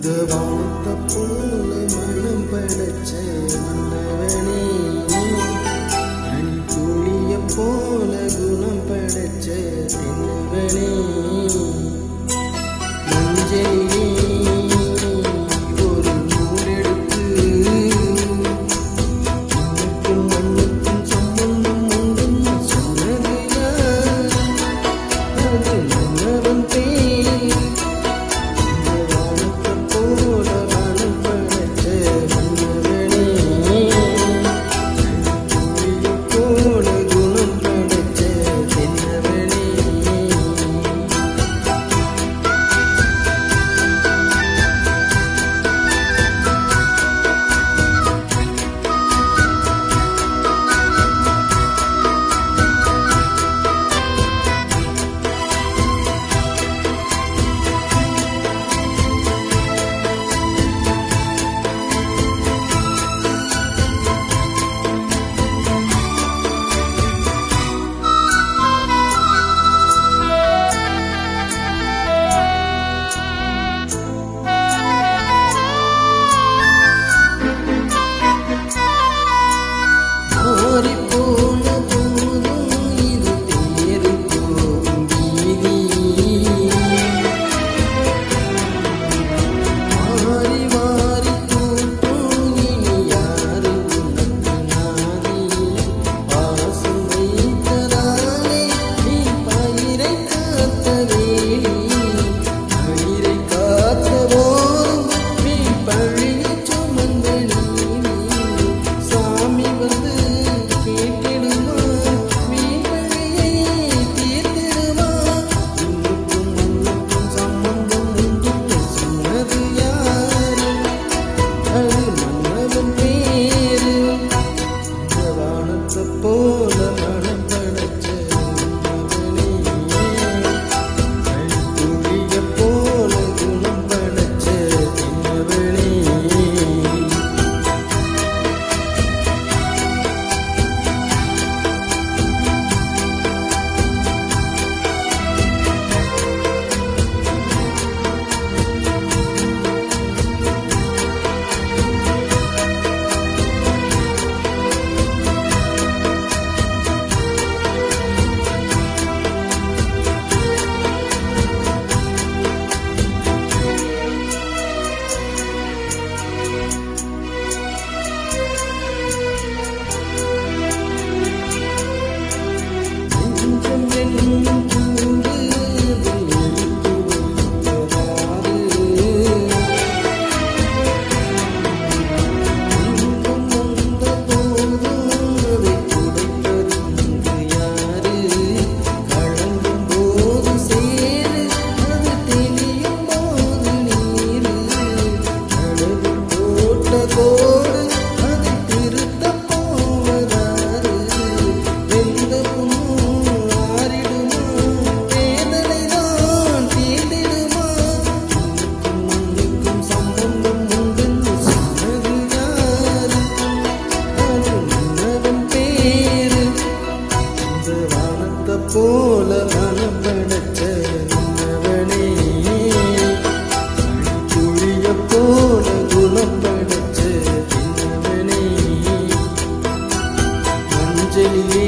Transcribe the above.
இந்த வானத்தை போல மனம் படைச்ச மன்னவனே. அணித்துளிய போல குணம் படைச்ச தென்னவனே. மஞ்சள் believe.